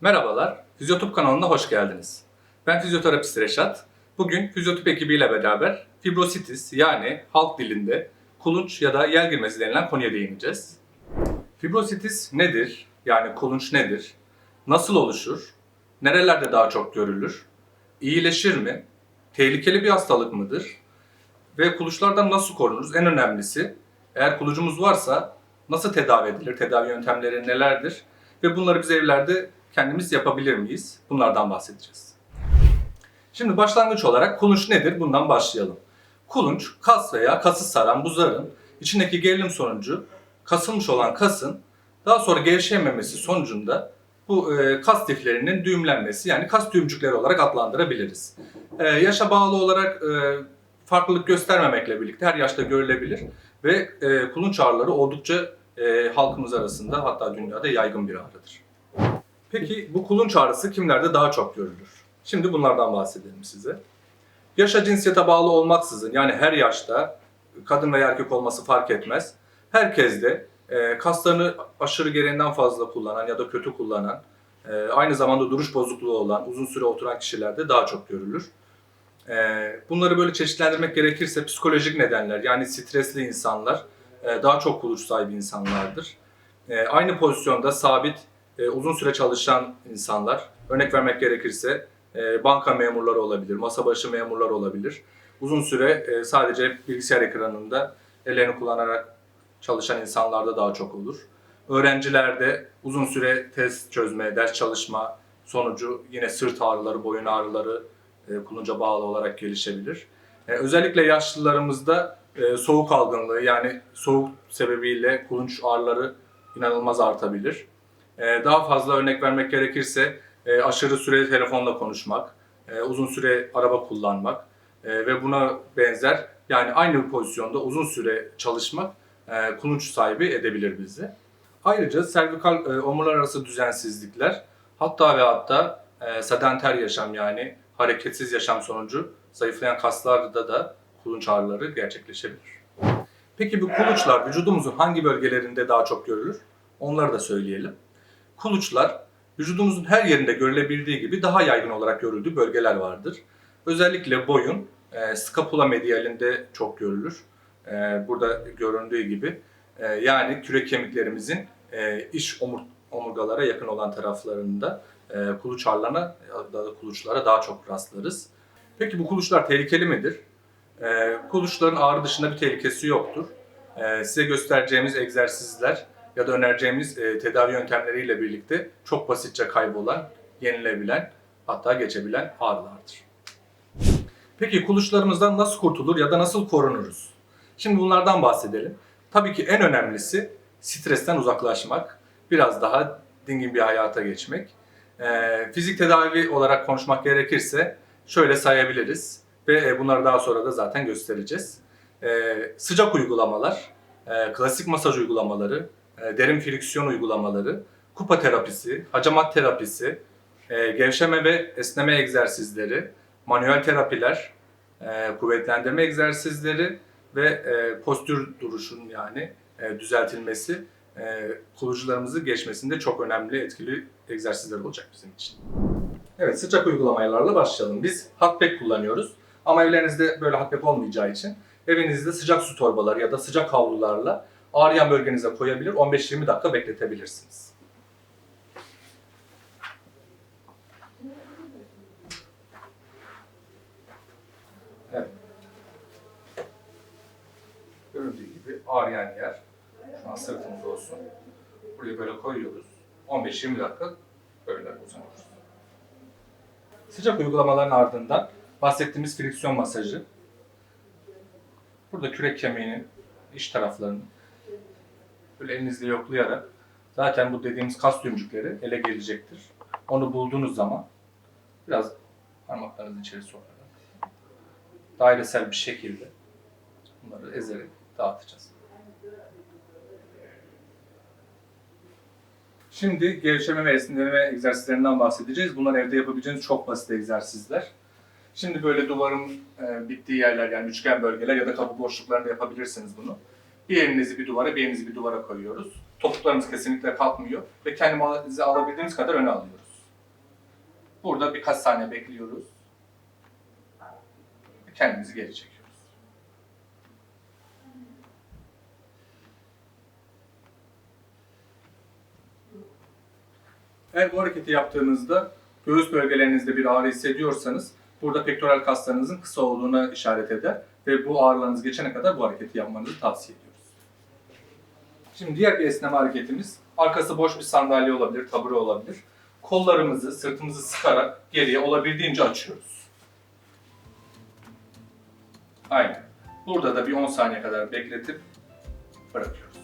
Merhabalar, Fizyotop kanalına hoş geldiniz. Ben fizyoterapist Reşat. Bugün Fizyotop ekibiyle beraber fibrositis yani halk dilinde kulunç ya da yel girmesi denilen konuya değineceğiz. Fibrositis nedir? Yani kulunç nedir? Nasıl oluşur? Nerelerde daha çok görülür? İyileşir mi? Tehlikeli bir hastalık mıdır? Ve kulunçlardan nasıl korunuruz? En önemlisi eğer kulucumuz varsa nasıl tedavi edilir? Tedavi yöntemleri nelerdir? Ve bunları biz evlerde kendimiz yapabilir miyiz? Bunlardan bahsedeceğiz. Şimdi başlangıç olarak kulunç nedir? Bundan başlayalım. Kulunç, kas veya kası saran bu zarın içindeki gerilim sonucu kasılmış olan kasın daha sonra gevşeyememesi sonucunda bu e, kas liflerinin düğümlenmesi yani kas düğümcükleri olarak adlandırabiliriz. E, yaşa bağlı olarak e, farklılık göstermemekle birlikte her yaşta görülebilir ve e, kulunç ağrıları oldukça e, halkımız arasında hatta dünyada yaygın bir ağrıdır. Peki bu kulunç ağrısı kimlerde daha çok görülür? Şimdi bunlardan bahsedelim size. Yaşa cinsiyete bağlı olmaksızın yani her yaşta kadın veya erkek olması fark etmez. Herkes de e, kaslarını aşırı gereğinden fazla kullanan ya da kötü kullanan, e, aynı zamanda duruş bozukluğu olan, uzun süre oturan kişilerde daha çok görülür. E, bunları böyle çeşitlendirmek gerekirse psikolojik nedenler yani stresli insanlar e, daha çok kuluç sahibi insanlardır. E, aynı pozisyonda sabit e, uzun süre çalışan insanlar, örnek vermek gerekirse e, banka memurları olabilir, masa başı memurlar olabilir. Uzun süre e, sadece bilgisayar ekranında ellerini kullanarak çalışan insanlarda daha çok olur. Öğrencilerde uzun süre test çözme, ders çalışma sonucu yine sırt ağrıları, boyun ağrıları e, kulunca bağlı olarak gelişebilir. E, özellikle yaşlılarımızda e, soğuk algınlığı yani soğuk sebebiyle kulunç ağrıları inanılmaz artabilir. Ee, Daha fazla örnek vermek gerekirse e, aşırı süre telefonla konuşmak, e, uzun süre araba kullanmak e, ve buna benzer yani aynı pozisyonda uzun süre çalışmak kulunç sahibi edebilir bizi. Ayrıca servikal omurlar arası düzensizlikler hatta ve hatta sedenter yaşam yani hareketsiz yaşam sonucu zayıflayan kaslarda da kulunç ağrıları gerçekleşebilir. Peki bu kuluçlar vücudumuzun hangi bölgelerinde daha çok görülür? Onları da söyleyelim. Kuluçlar vücudumuzun her yerinde görülebildiği gibi daha yaygın olarak görüldüğü bölgeler vardır. Özellikle boyun, e, skapula medialinde çok görülür. E, burada göründüğü gibi e, yani kürek kemiklerimizin e, iç omur, omurgalara yakın olan taraflarında e, kuluç ağrılarına ya da kuluçlara daha çok rastlarız. Peki bu kuluçlar tehlikeli midir? E, kuluçların ağrı dışında bir tehlikesi yoktur. E, size göstereceğimiz egzersizler ya da önereceğimiz e, tedavi yöntemleriyle birlikte çok basitçe kaybolan, yenilebilen, hatta geçebilen ağrılardır. Peki kuluçlarımızdan nasıl kurtulur ya da nasıl korunuruz? Şimdi bunlardan bahsedelim. Tabii ki en önemlisi stresten uzaklaşmak, biraz daha dingin bir hayata geçmek. E, fizik tedavi olarak konuşmak gerekirse şöyle sayabiliriz ve e, bunları daha sonra da zaten göstereceğiz. E, sıcak uygulamalar, e, klasik masaj uygulamaları, derin friksiyon uygulamaları, kupa terapisi, hacamat terapisi, e, gevşeme ve esneme egzersizleri, manuel terapiler, e, kuvvetlendirme egzersizleri ve e, postür duruşun yani e, düzeltilmesi e, kulucularımızı geçmesinde çok önemli, etkili egzersizler olacak bizim için. Evet, sıcak uygulamalarla başlayalım. Biz hot pack kullanıyoruz. Ama evlerinizde böyle hot pack olmayacağı için evinizde sıcak su torbaları ya da sıcak havlularla ağrıyan bölgenize koyabilir, 15-20 dakika bekletebilirsiniz. Evet. Görüldüğü gibi ağrıyan yer, şu an sırtımız olsun. Buraya böyle koyuyoruz. 15-20 dakika böyle uzanıyoruz. Sıcak uygulamaların ardından bahsettiğimiz friksiyon masajı. Burada kürek kemiğinin iç taraflarını böyle elinizle yoklayarak zaten bu dediğimiz kas düğümcükleri ele gelecektir. Onu bulduğunuz zaman biraz parmaklarınızı içeri sokarak dairesel bir şekilde bunları ezerek dağıtacağız. Şimdi gevşeme ve esneme egzersizlerinden bahsedeceğiz. Bunlar evde yapabileceğiniz çok basit egzersizler. Şimdi böyle duvarın e, bittiği yerler yani üçgen bölgeler ya da kapı boşluklarında yapabilirsiniz bunu. Bir elinizi bir duvara, bir elinizi bir duvara koyuyoruz. Topuklarımız kesinlikle kalkmıyor ve kendimizi alabildiğimiz kadar öne alıyoruz. Burada birkaç saniye bekliyoruz. Kendimizi geri çekiyoruz. Eğer bu hareketi yaptığınızda göğüs bölgelerinizde bir ağrı hissediyorsanız burada pektoral kaslarınızın kısa olduğuna işaret eder ve bu ağrılarınız geçene kadar bu hareketi yapmanızı tavsiye ediyoruz. Şimdi diğer bir esneme hareketimiz arkası boş bir sandalye olabilir, tabure olabilir. Kollarımızı, sırtımızı sıkarak geriye olabildiğince açıyoruz. Aynen. Burada da bir 10 saniye kadar bekletip bırakıyoruz.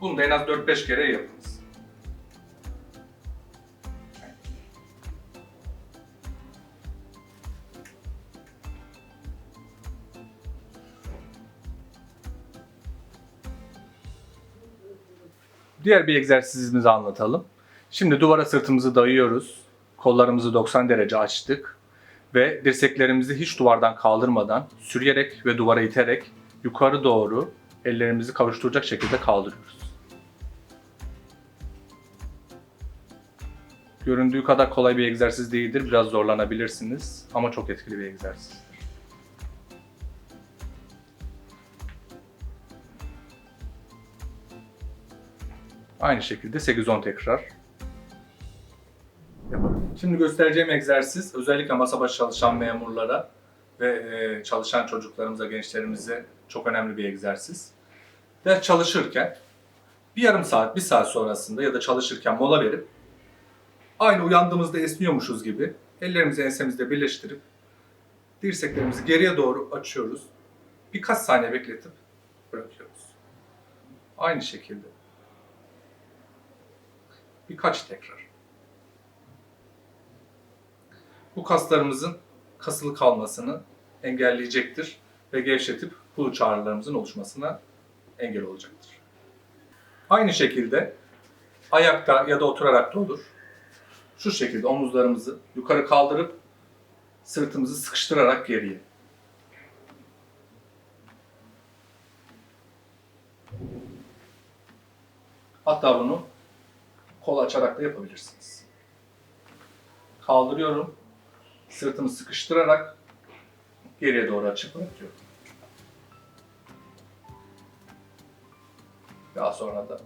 Bunu da en az 4-5 kere yapınız. Diğer bir egzersizimizi anlatalım. Şimdi duvara sırtımızı dayıyoruz. Kollarımızı 90 derece açtık ve dirseklerimizi hiç duvardan kaldırmadan sürüyerek ve duvara iterek yukarı doğru ellerimizi kavuşturacak şekilde kaldırıyoruz. Göründüğü kadar kolay bir egzersiz değildir. Biraz zorlanabilirsiniz ama çok etkili bir egzersizdir. Aynı şekilde 8-10 tekrar yapalım. Şimdi göstereceğim egzersiz özellikle masa başı çalışan memurlara ve e, çalışan çocuklarımıza, gençlerimize çok önemli bir egzersiz. Ders çalışırken bir yarım saat, bir saat sonrasında ya da çalışırken mola verip aynı uyandığımızda esniyormuşuz gibi ellerimizi ensemizde birleştirip dirseklerimizi geriye doğru açıyoruz. Birkaç saniye bekletip bırakıyoruz. Aynı şekilde. Birkaç tekrar. Bu kaslarımızın kasılı kalmasını engelleyecektir ve gevşetip kuluç ağrılarımızın oluşmasına engel olacaktır. Aynı şekilde ayakta ya da oturarak da olur. Şu şekilde omuzlarımızı yukarı kaldırıp sırtımızı sıkıştırarak geriye. Hatta bunu kol açarak da yapabilirsiniz. Kaldırıyorum. Sırtımı sıkıştırarak geriye doğru açıp bırakıyorum. Daha sonra da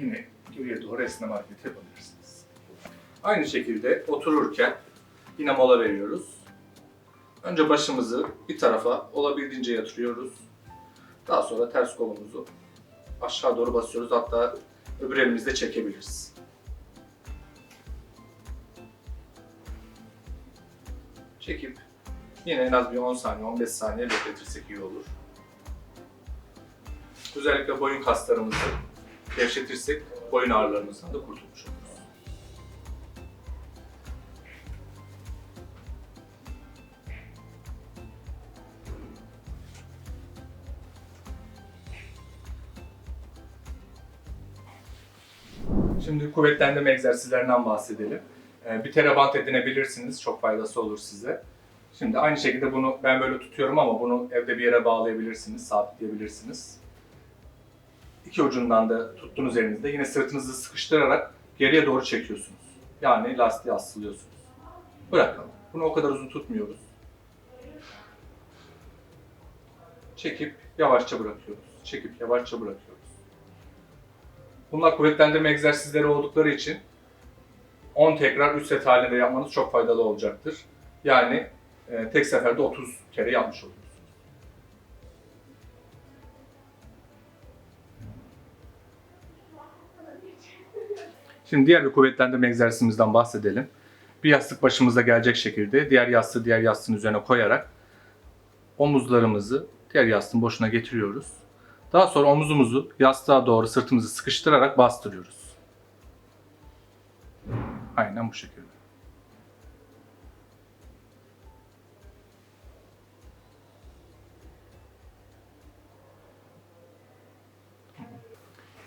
yine geriye doğru esneme hareketi yapabilirsiniz. Aynı şekilde otururken yine mola veriyoruz. Önce başımızı bir tarafa olabildiğince yatırıyoruz. Daha sonra ters kolumuzu aşağı doğru basıyoruz. Hatta öbür elimizle çekebiliriz. Çekip yine en az bir 10 saniye, 15 saniye bekletirsek iyi olur. Özellikle boyun kaslarımızı gevşetirsek boyun ağrılarımızdan da kurtulmuş oluruz. Şimdi kuvvetlendirme egzersizlerinden bahsedelim. Ee, Bir terabant edinebilirsiniz. Çok faydası olur size. Şimdi aynı şekilde bunu ben böyle tutuyorum ama bunu evde bir yere bağlayabilirsiniz, sabitleyebilirsiniz. İki ucundan da tuttuğunuz elinizde yine sırtınızı sıkıştırarak geriye doğru çekiyorsunuz. Yani lastiği asılıyorsunuz. Bırakalım. Bunu o kadar uzun tutmuyoruz. Çekip yavaşça bırakıyoruz. Çekip yavaşça bırakıyoruz. Bunlar kuvvetlendirme egzersizleri oldukları için 10 tekrar 3 set halinde yapmanız çok faydalı olacaktır. Yani e, tek seferde 30 kere yapmış olursunuz. Şimdi diğer bir kuvvetlendirme egzersizimizden bahsedelim. Bir yastık başımıza gelecek şekilde diğer yastığı diğer yastığın üzerine koyarak omuzlarımızı diğer yastığın boşuna getiriyoruz. Daha sonra omuzumuzu yastığa doğru sırtımızı sıkıştırarak bastırıyoruz. Aynen bu şekilde.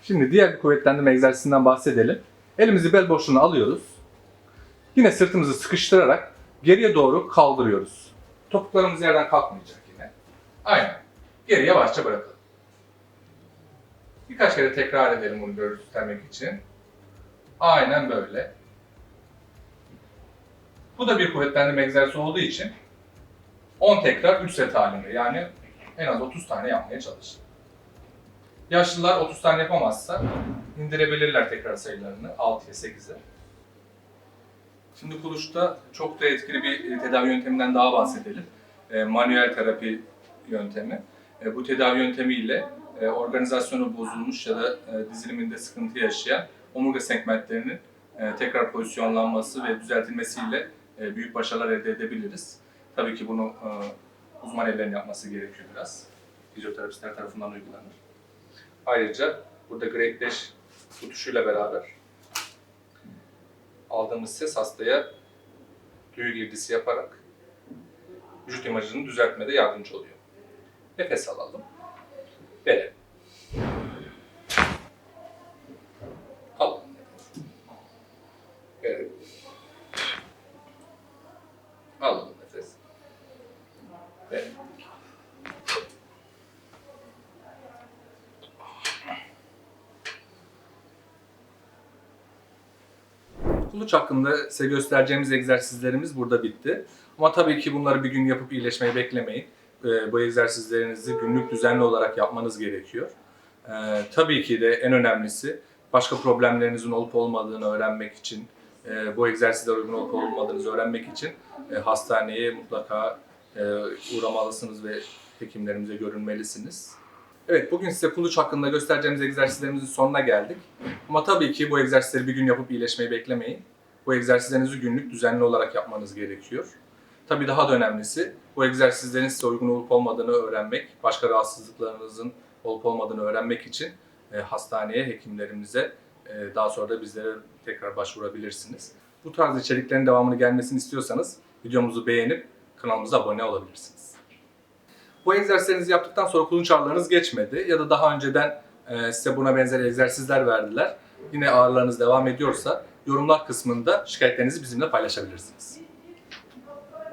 Şimdi diğer bir kuvvetlendirme egzersizinden bahsedelim. Elimizi bel boşluğuna alıyoruz. Yine sırtımızı sıkıştırarak geriye doğru kaldırıyoruz. Topuklarımız yerden kalkmayacak yine. Aynen. Geri yavaşça bırakalım. Birkaç kere tekrar edelim bunu göstermek için. Aynen böyle. Bu da bir kuvvetlendirme egzersizi olduğu için 10 tekrar 3 set halinde yani en az 30 tane yapmaya çalışın. Yaşlılar 30 tane yapamazsa indirebilirler tekrar sayılarını 6'ya 8'e. Şimdi kuluşta çok da etkili bir e, tedavi yönteminden daha bahsedelim. E, manuel terapi yöntemi. E, bu tedavi yöntemiyle e, organizasyonu bozulmuş ya da e, diziliminde sıkıntı yaşayan omurga segmentlerinin e, tekrar pozisyonlanması ve düzeltilmesiyle e, büyük başarılar elde edebiliriz. Tabii ki bunu e, uzman ellerin yapması gerekiyor biraz. Fizyoterapistler tarafından uygulanır. Ayrıca burada Great Dash tutuşuyla beraber aldığımız ses hastaya duyu girdisi yaparak vücut imajını düzeltmede yardımcı oluyor. Nefes alalım. Verelim. Alalım. Verelim. Alalım nefes. Verelim. Kuluç hakkında size göstereceğimiz egzersizlerimiz burada bitti. Ama tabii ki bunları bir gün yapıp iyileşmeyi beklemeyin. Ee, bu egzersizlerinizi günlük düzenli olarak yapmanız gerekiyor. Ee, tabii ki de en önemlisi başka problemlerinizin olup olmadığını öğrenmek için, e, bu egzersizler uygun olup olmadığınızı öğrenmek için e, hastaneye mutlaka e, uğramalısınız ve hekimlerimize görünmelisiniz. Evet, bugün size kuluç hakkında göstereceğimiz egzersizlerimizin sonuna geldik. Ama tabii ki bu egzersizleri bir gün yapıp iyileşmeyi beklemeyin. Bu egzersizlerinizi günlük düzenli olarak yapmanız gerekiyor. Tabii daha da önemlisi bu egzersizlerin size uygun olup olmadığını öğrenmek, başka rahatsızlıklarınızın olup olmadığını öğrenmek için e, hastaneye, hekimlerimize e, daha sonra da bizlere tekrar başvurabilirsiniz. Bu tarz içeriklerin devamını gelmesini istiyorsanız videomuzu beğenip kanalımıza abone olabilirsiniz. Bu egzersizlerinizi yaptıktan sonra kulunç ağrılarınız geçmedi ya da daha önceden e, size buna benzer egzersizler verdiler. Yine ağrılarınız devam ediyorsa yorumlar kısmında şikayetlerinizi bizimle paylaşabilirsiniz.